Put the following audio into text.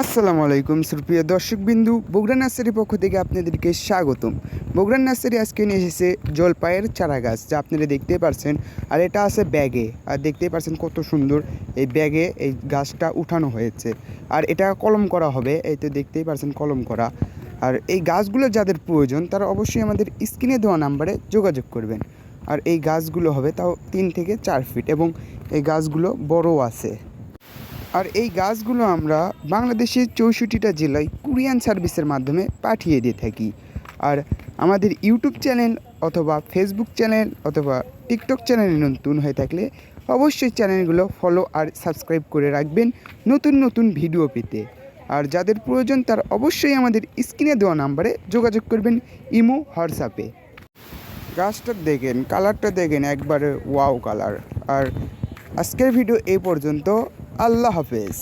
আসসালামু আলাইকুম সুপ্রিয় দর্শকবিন্দু, বগুড়া নার্সারির পক্ষ থেকে আপনাদেরকে স্বাগতম। বগুড়া নার্সারি আজকে নিয়ে এসেছে জলপাইয়ের চারা গাছ যা আপনারা দেখতেই পারছেন। আর এটা আছে ব্যাগে, আর দেখতেই পারছেন কত সুন্দর এই ব্যাগে এই গাছটা উঠানো হয়েছে। আর এটা কলম করা হবে, এই তো দেখতেই পারছেন কলম করা। আর এই গাছগুলো যাদের প্রয়োজন, তারা অবশ্যই আমাদের স্ক্রিনে দেওয়া নাম্বারে যোগাযোগ করবেন। আর এই গাছগুলো হবে তাও তিন থেকে চার ফিট, এবং এই গাছগুলো বড়ও আছে। আর এই গাছগুলো আমরা বাংলাদেশের চৌষট্টিটা জেলায় কুরিয়ান সার্ভিসের মাধ্যমে পাঠিয়ে দিয়ে থাকি। আর আমাদের ইউটিউব চ্যানেল অথবা ফেসবুক চ্যানেল অথবা টিকটক চ্যানেলে নতুন হয়ে থাকলে অবশ্যই চ্যানেলগুলো ফলো আর সাবস্ক্রাইব করে রাখবেন নতুন নতুন ভিডিও পেতে। আর যাদের প্রয়োজন তার অবশ্যই আমাদের স্ক্রিনে দেওয়া নাম্বারে যোগাযোগ করবেন ইমো, হোয়াটসঅ্যাপে। গাছটা দেখেন, কালারটা দেখেন, একবারে ওয়াও কালার। আর আজকের ভিডিও এই পর্যন্ত। আল্লাহ হাফেজ।